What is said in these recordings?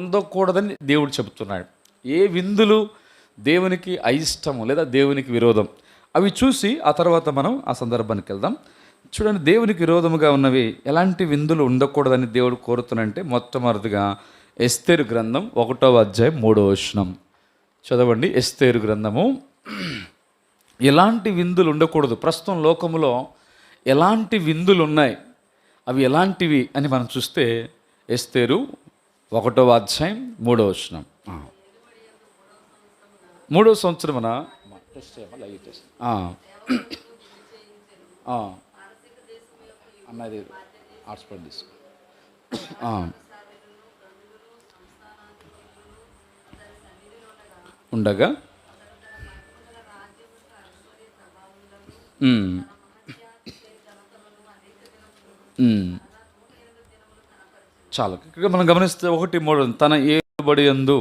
ఉండకూడదని దేవుడు చెబుతున్నాడు. ఏ విందులు దేవునికి అయిష్టము లేదా దేవునికి విరోధం? అవి చూసి ఆ తర్వాత మనం ఆ సందర్భానికి వెళ్దాం. చూడండి దేవునికి విరోధముగా ఉన్నవి ఎలాంటి విందులు ఉండకూడదని దేవుడు కోరుతున్నంటే మొట్టమొదటిగా ఎస్తేరు గ్రంథం ఒకటవ అధ్యాయం మూడవ వచనం. చదవండి ఎస్తేరు గ్రంథము. ఎలాంటి విందులు ఉండకూడదు. ప్రస్తుతం లోకంలో ఎలాంటి విందులు ఉన్నాయి? అవి ఎలాంటివి అని మనం చూస్తే ఎస్తేరు ఒకటో అధ్యాయం మూడో వచనం. మూడో మూడవ సంవత్సరమున టెస్ట్ లైవ్ టెస్ట్. అన్నది హాట్స్పాట్ తీసుకో. ఉండగా? చాలు. ఇక్కడ మనం గమనిస్తే ఒకటి మూడు తన ఏలుబడి ఎందు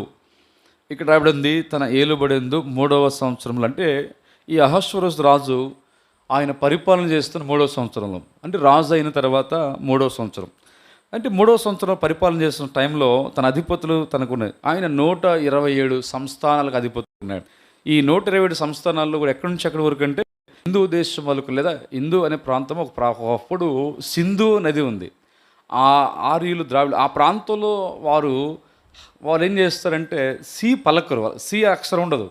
ఇక్కడ రాబడింది తన ఏలుబడి ఎందు మూడవ సంవత్సరంలో. అంటే ఈ అహస్వరస్ రాజు ఆయన పరిపాలన చేస్తున్న మూడవ సంవత్సరంలో. అంటే రాజు అయిన తర్వాత మూడవ సంవత్సరం. అంటే మూడవ సంవత్సరం పరిపాలన చేస్తున్న టైంలో తన అధిపతులు తనకున్నాయి ఆయన నూట ఇరవై ఏడు సంస్థానాలకు అధిపతులు ఉన్నాడు ఈ నూట ఇరవై ఏడు సంస్థానాల్లో కూడా ఎక్కడి నుంచి ఎక్కడి వరకు అంటే హిందూ దేశం వరకు లేదా హిందూ అనే ప్రాంతం ఒక ప్రా ఒకప్పుడు సింధు నది ఉంది. ఆ ఆర్యులు ద్రావిడ ఆ ప్రాంతంలో వారు వారు ఏం చేస్తారంటే సి పలకరు సి అక్షరం ఉండదు.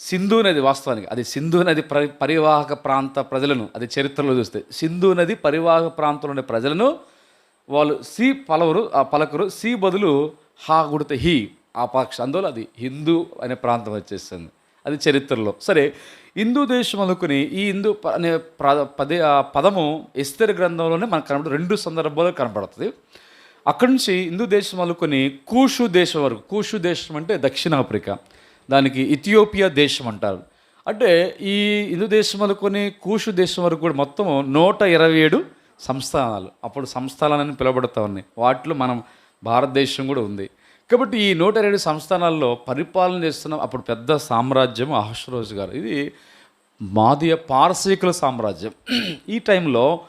సింధు నది వాస్తవానికి అది సింధు నది పరి పరివాహక ప్రాంత ప్రజలను అది చరిత్రలో చూస్తే సింధు నది పరివాహక ప్రాంతంలో ఉండే ప్రజలను వాళ్ళు సి పలవరు ఆ పలకరు సి బదులు హా గుడితే హి ఆ పక్ష అందువల్ల అది హిందూ అనే ప్రాంతం వచ్చేస్తుంది అది చరిత్రలో. సరే హిందూ దేశం అనుకుని ఈ హిందూ ప- అనే పదే ఆ పదము ఎస్తర్ గ్రంథంలోనే మనకు కనబడు రెండు సందర్భాల్లో కనబడుతుంది. అక్కడి నుంచి హిందూ దేశం అనుకుని కూషు దేశం వరకు కూషు దేశం అంటే దక్షిణాఫ్రికా దానికి ఇథియోపియా దేశం అంటారు. అంటే ఈ హిందూ దేశం అనుకుని కూషు దేశం వరకు కూడా మొత్తం నూట ఇరవై ఏడు సంస్థానాలు. అప్పుడు సంస్థానాలని పిలువబడుతూ ఉన్నాయి. వాటిలో మనం భారతదేశం కూడా ఉంది. కాబట్టి ఈ నూట ఇరవై సంస్థానాల్లో పరిపాలన చేస్తున్న అప్పుడు పెద్ద సామ్రాజ్యం అహశ్రోజు గారు. ఇది మాదియ పారసీకుల సామ్రాజ్యం. ఈ టైంలో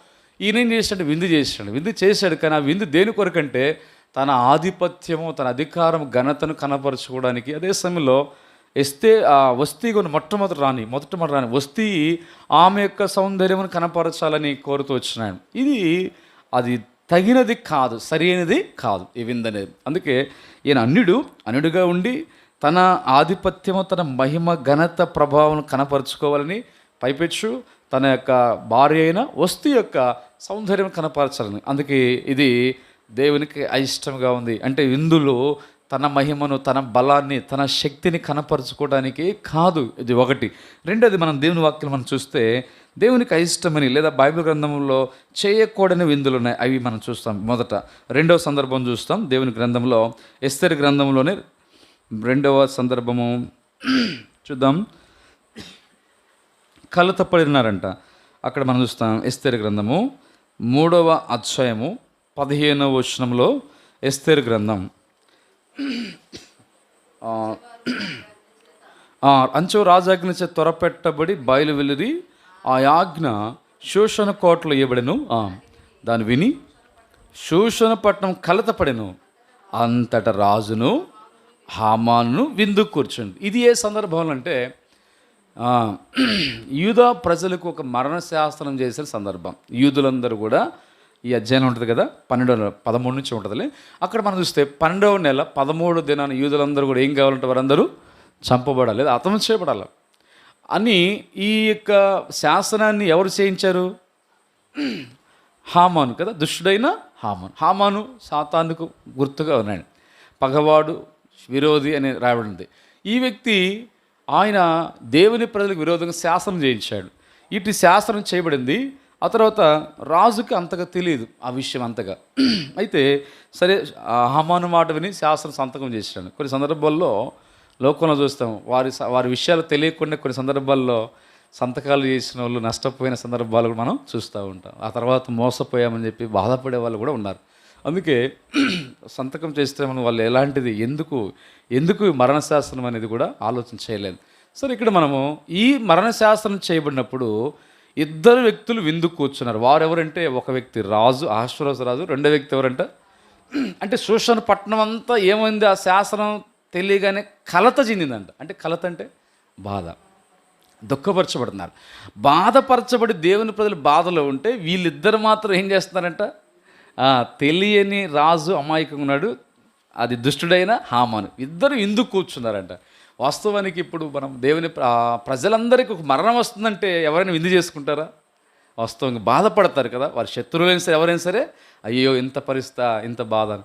ఈయన ఏం చేశాడు? విందు చేసినాడు విందు చేశాడు కానీ ఆ విందు దేని కొరకంటే తన ఆధిపత్యము తన అధికారం ఘనతను కనపరచుకోవడానికి. అదే సమయంలో ఎస్తే ఆ వస్తీ కొన్ని మొట్టమొదటి రాని మొట్టమొదటి రాని వస్తీ ఆమె యొక్క సౌందర్యమును కనపరచాలని కోరుతూ వచ్చినాడు. ఇది అది తగినది కాదు సరైనది కాదు ఈ విందు అందుకే ఈయన అన్యుడు అన్యుడిగా ఉండి తన ఆధిపత్యము తన మహిమ ఘనత ప్రభావం కనపరుచుకోవాలని పైపెచ్చు. తన యొక్క భార్య అయిన వస్తు యొక్క సౌందర్యం కనపరచాలని. అందుకే ఇది దేవునికి అయిష్టంగా ఉంది. అంటే ఇందులో తన మహిమను తన బలాన్ని తన శక్తిని కనపరుచుకోవడానికి కాదు. ఇది ఒకటి. రెండోది మనం దేవుని వాక్యం మనం చూస్తే దేవునికి అయిష్టమని లేదా బైబిల్ గ్రంథంలో చేయకూడని విందులు ఉన్నాయి. అవి మనం చూస్తాం మొదట. రెండవ సందర్భం చూస్తాం దేవుని గ్రంథంలో. ఎస్తరి గ్రంథంలోనే రెండవ సందర్భము. చూద్దాం. కలత పడినారంట అక్కడ మనం చూస్తాం ఎస్తేరు గ్రంథము. మూడవ అధ్యాయము పదిహేనవ వచనంలో ఎస్తేరు గ్రంథం. అంచు రాజాజ్ఞ చే త్వరపెట్టబడి బయలు వెలిరి ఆ యాజ్ఞ శోషణ కోటలో ఇవ్వబడెను దాన్ని విని శోషణ పట్టణం కలతపడెను. అంతట రాజును హామాను విందు కూర్చుండు. ఇది ఏ సందర్భంలో అంటే యూదా ప్రజలకు ఒక మరణ శాస్త్రం చేసిన సందర్భం. యూదులందరూ కూడా ఈ అధ్యాయం ఉంటుంది కదా పన్నెండవ నెల పదమూడు నుంచి ఉంటుందిలే. అక్కడ మనం చూస్తే పన్నెండవ నెల పదమూడు దినాన్ని యూదులందరూ కూడా ఏం కావాలంటే వారందరూ చంపబడాలి లేదా అతను చేయబడాలి అని ఈ యొక్క శాసనాన్ని ఎవరు చేయించారు? హామాను కదా దుష్టుడైన హామాను. హామాను సాతానుకు గుర్తుగా ఉన్నాడు. పగవాడు విరోధి అని రాయబడింది ఈ వ్యక్తి ఆయన దేవుని ప్రజలకు విరోధంగా శాసనం చేయించాడు. ఇటు శాసనం చేయబడింది ఆ తర్వాత రాజుకి అంతగా తెలియదు ఆ విషయం అంతగా. అయితే సరే హమాను మాట విని శాస్త్రం సంతకం చేసినాను కొన్ని సందర్భాల్లో లోకంలో చూస్తాం వారి స- వారి విషయాలు తెలియకుండా కొన్ని సందర్భాల్లో సంతకాలు చేసిన వాళ్ళు నష్టపోయిన సందర్భాలు కూడా మనం చూస్తూ ఉంటాం. ఆ తర్వాత మోసపోయామని చెప్పి బాధపడే వాళ్ళు కూడా ఉన్నారు. అందుకే సంతకం చేస్తే మనం వాళ్ళు ఎలాంటిది ఎందుకు ఎందుకు మరణశాస్త్రం అనేది కూడా ఆలోచన చేయలేదు. సరే ఇక్కడ మనము ఈ మరణశాస్త్రం చేయబడినప్పుడు ఇద్దరు వ్యక్తులు విందు కూర్చున్నారు. వారెవరంటే ఒక వ్యక్తి రాజు ఆశ్వరస రాజు రెండో వ్యక్తి ఎవరంట? అంటే శూషణ పట్టణం అంతా ఏమైంది? ఆ శాసనం తెలియగానే కలత చెందిందంట. అంటే కలత అంటే బాధ. దుఃఖపరచబడుతున్నారు. బాధపరచబడి దేవుని ప్రజలు బాధలో ఉంటే వీళ్ళిద్దరు మాత్రం ఏం చేస్తున్నారంట? తెలియని రాజు అమాయకంగా ఉన్నాడు. అది దుష్టుడైన హామాను. ఇద్దరు ఎందుకు కూర్చున్నారంట. వాస్తవానికి ఇప్పుడు మనం దేవుని ప్ర- ప్రజలందరికీ ఒక మరణం వస్తుందంటే ఎవరైనా విందు చేసుకుంటారా? వాస్తవంగా బాధపడతారు కదా. వారి శత్రువులైనా సరే ఎవరైనా సరే అయ్యో ఇంత పరిస్థితి ఇంత బాధ అని.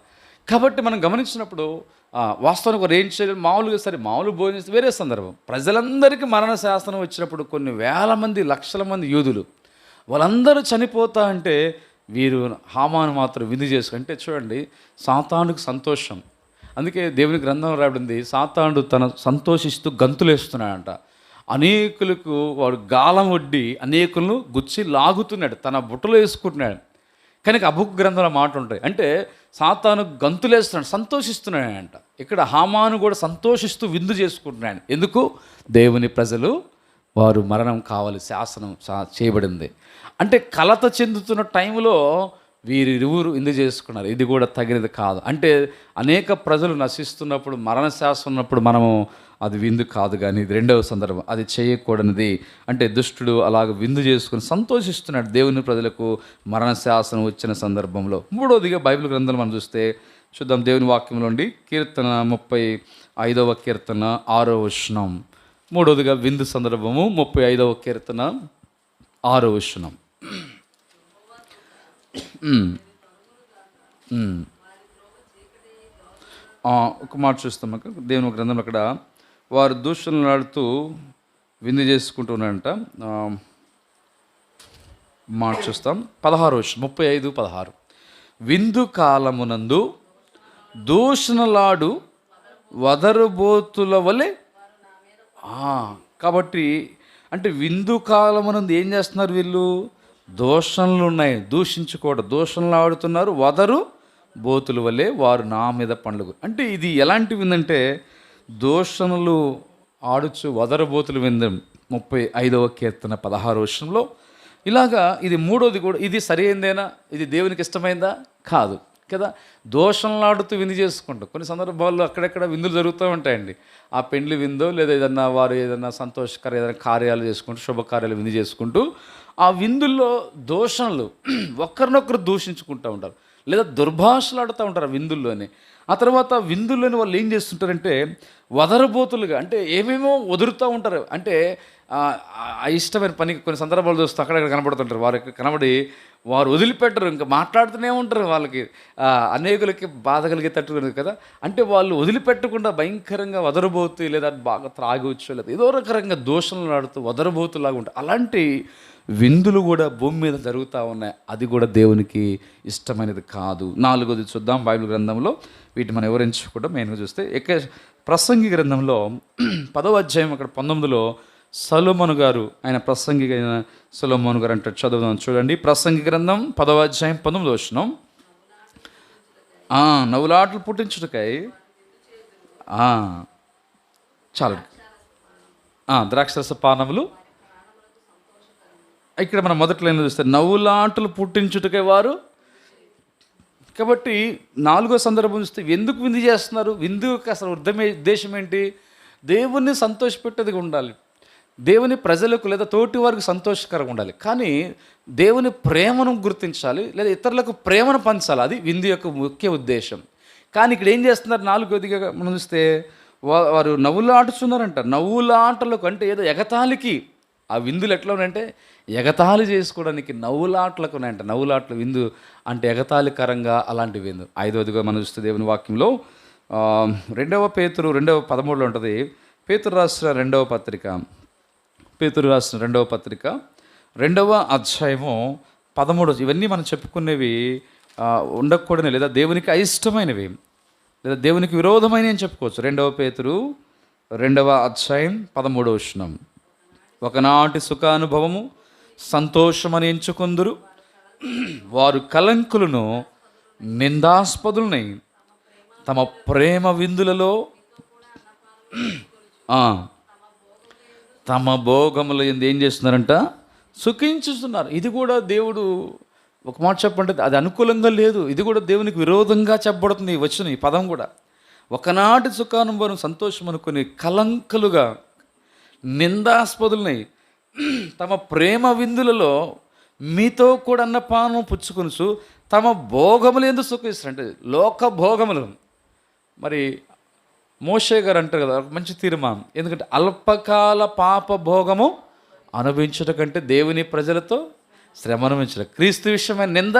కాబట్టి మనం గమనించినప్పుడు వాస్తవానికి వారు ఏం చేయాలి మామూలుగా సరే మామూలు భోజనం చేస్తే వేరే సందర్భం. ప్రజలందరికీ మరణ శాసనం వచ్చినప్పుడు కొన్ని వేల మంది లక్షల మంది యూదులు వాళ్ళందరూ చనిపోతా అంటే వీరు హామాను మాత్రం విందు చేసుకుంటే చూడండి సాతానుకు సంతోషం. అందుకే దేవుని గ్రంథం రాబడింది సాతానుడు తన సంతోషిస్తూ గంతులేస్తున్నాడంట అనేకులకు వాడు గాలం వడ్డి అనేకులను గుచ్చి లాగుతున్నాడు తన బుట్టలో వేసుకుంటున్నాడు. కానీ అబుక్ గ్రంథంలో మాట ఉంటాయి అంటే సాతాను గంతులేస్తున్నాడు సంతోషిస్తున్నాడు అంట ఇక్కడ హామాను కూడా సంతోషిస్తూ విందు చేసుకుంటున్నాడు. ఎందుకు? దేవుని ప్రజలు వారు మరణం కావాలి శాసనం చేయబడింది. అంటే కలత చెందుతున్న టైంలో వీరిరువురు ఇందు చేసుకున్నారు. ఇది కూడా తగినది కాదు. అంటే అనేక ప్రజలు నశిస్తున్నప్పుడు మరణశాస్త్రం ఉన్నప్పుడు మనము అది విందు కాదు కానీ ఇది రెండవ సందర్భం. అది చేయకూడనిది. అంటే దుష్టుడు అలాగ విందు చేసుకుని సంతోషిస్తున్నాడు దేవుని ప్రజలకు మరణశాసనం వచ్చిన సందర్భంలో. మూడవదిగా బైబిల్ గ్రంథాలు మనం చూస్తే చూద్దాం దేవుని వాక్యంలో ఉండి కీర్తన ముప్పై ఐదవ కీర్తన ఆరో వచనం. మూడవదిగా విందు సందర్భము ముప్పై ఐదవ కీర్తన ఆరో వచనం. ఒక మాట చూస్తాం అక్క దేవుని గ్రంథం అక్కడ. వారు దూషణలు ఆడుతూ విందు చేసుకుంటున్నారంట. మాట చూస్తాం. పదహారు ముప్పై ఐదు పదహారు. విందు కాలమునందు దూషణలాడు వదరుబోతుల వలె కాబట్టి అంటే విందు కాలమునందు ఏం చేస్తున్నారు వీళ్ళు? దోషణలు ఉన్నాయి దూషించకూడదు దోషణలు ఆడుతున్నారు. వదరు బోతుల వల్లే వారు నా మీద పండుగ. అంటే ఇది ఎలాంటి విందంటే దోషణలు ఆడుచు వదరబోతులు విందం ముప్పై ఐదవ కీర్తన పదహారు వర్షంలో ఇలాగా ఇది మూడోది కూడా ఇది సరైందేనా? ఇది దేవునికి ఇష్టమైందా? కాదు. కదా? దోషంలాడుతూ విందు చేసుకుంటాం. కొన్ని సందర్భాల్లో అక్కడెక్కడ విందులు జరుగుతూ ఉంటాయండి. ఆ పెండ్లి విందో లేదా ఏదన్నా వారు ఏదన్నా సంతోషకర ఏదైనా కార్యాలు చేసుకుంటూ శుభకార్యాలు విందు చేసుకుంటూ ఆ విందుల్లో దోషణలు ఒకరినొకరు దూషించుకుంటూ ఉంటారు. లేదా దుర్భాషలు ఆడుతూ ఉంటారు ఆ విందుల్లోనే. ఆ తర్వాత విందుల్లోని వాళ్ళు ఏం చేస్తుంటారంటే వదరబోతులుగా అంటే ఏమేమో వదురుతూ ఉంటారు. అంటే ఆ ఇష్టమైన పనికి కొన్ని సందర్భాలు చూస్తూ అక్కడక్కడ కనబడుతుంటారు. వారికి కనబడి వారు వదిలిపెట్టరు. ఇంకా మాట్లాడుతూనే ఉంటారు వాళ్ళకి. అనేకులకి బాధ కలిగేటట్టు కదా. అంటే వాళ్ళు వదిలిపెట్టకుండా భయంకరంగా వదరబోతు లేదా బాగా త్రాగవచ్చు లేదా ఏదో రకరంగా దోషణలు ఆడుతూ వదరబోతులాగా ఉంటారు. అలాంటి విందులు కూడా భూమి మీద జరుగుతూ ఉన్నాయి. అది కూడా దేవునికి ఇష్టమైనది కాదు. నాలుగోది చూద్దాం బైబిల్ గ్రంథంలో. వీటిని మనం వివరించకుండా మెయిన్గా చూస్తే ఎక్క ప్రసంగి గ్రంథంలో పదవ అధ్యాయం అక్కడ పంతొమ్మిదిలో సలోమను గారు ఆయన ప్రసంగి అయిన సలోమోను గారు అంటే చదువుదాం. చూడండి. ప్రసంగి గ్రంథం పదవ అధ్యాయం పంతొమ్మిది వచ్చినాం నవ్వులాటలు పుట్టించుటకై. ఆ, చాలు. ద్రాక్షరస పానములు ఇక్కడ మనం మొదట్లో లైన్ చూస్తే నవ్వులాటలు పుట్టించుటకే వారు. కాబట్టి నాలుగో సందర్భం చూస్తే ఎందుకు విందు చేస్తున్నారు? విందుకు అసలు ఉద్దమే ఉద్దేశం ఏంటి? దేవుణ్ణి సంతోషపెట్టేదిగా ఉండాలి. దేవుని ప్రజలకు లేదా తోటి వారికి సంతోషకరంగా ఉండాలి. కానీ దేవుని ప్రేమను గుర్తించాలి లేదా ఇతరులకు ప్రేమను పంచాలి. అది విందు యొక్క ముఖ్య ఉద్దేశం. కానీ ఇక్కడ ఏం చేస్తున్నారు? నాలుగోదిగా మనం చూస్తే వారు నవ్వులాడుచున్నారంట. నవ్వులాటలకు అంటే ఏదో ఎగతాళికి. ఆ విందులు ఎట్లా ఉన్నాయంటే ఎగతాళి చేసుకోవడానికి నవ్వులాటలకు ఉన్నాయంట. నవ్వులాటలు విందు అంటే ఎగతాళికరంగా అలాంటి విందు. ఐదవదిగా మనం చూస్తే దేవుని వాక్యంలో రెండవ పేతురు రెండవ పదమూడులో ఉంటుంది. పేతురు రాసిన రెండవ పత్రిక పేతురు రాసిన రెండవ పత్రిక రెండవ అధ్యాయము పదమూడు. ఇవన్నీ మనం చెప్పుకునేవి ఉండకూడని లేదా దేవునికి అయిష్టమైనవి లేదా దేవునికి విరోధమైన అని చెప్పుకోవచ్చు. రెండవ పేతురు రెండవ అధ్యాయం పదమూడవ వచనం. ఒకనాటి సుఖానుభవము సంతోషమని ఎంచుకుందురు. వారు కలంకులను నిందాస్పదులనై తమ ప్రేమ విందులలో తమ భోగములు ఎందు ఏం చేస్తున్నారంట? సుఖించుతున్నారు ఇది కూడా దేవుడు ఒక మాట చెప్పంటే అది అనుకూలంగా లేదు. ఇది కూడా దేవునికి విరోధంగా చెప్పబడుతుంది వచ్చిన ఈ పదం కూడా. ఒకనాటి సుఖానుభవం సంతోషం అనుకుని కలంకలుగా నిందాస్పదులని తమ ప్రేమ విందులలో మీతో కూడా అన్నపానం పుచ్చుకొనుచు తమ భోగములు ఎందుకు సుఖిస్తారు అంటే లోక భోగములు. మరి మోషే గారు అంటారు కదా మంచి తీర్మానం. ఎందుకంటే అల్పకాల పాప భోగము అనుభవించుట కంటే దేవుని ప్రజలతో శ్రమ అనుభవించడం క్రీస్తు విషయమైన నింద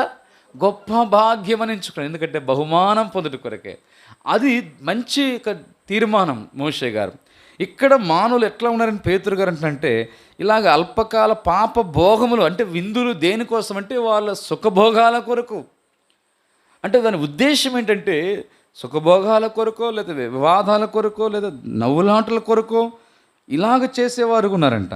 గొప్ప భాగ్యం అని ఎందుకంటే బహుమానం పొందుట కొరకే. అది మంచి ఒక తీర్మానం మోషే గారు. ఇక్కడ మానవులు ఎట్లా ఉన్నారని పేతురు గారు అంటే ఇలాగ అల్పకాల పాప భోగములు అంటే విందులు దేనికోసం అంటే వాళ్ళ సుఖభోగాల కొరకు. అంటే దాని ఉద్దేశం ఏంటంటే సుఖభోగాల కొరకో లేదా వివాదాల కొరకో లేదా నవ్వులాటల కొరకో ఇలాగ చేసేవారు ఉన్నారంట.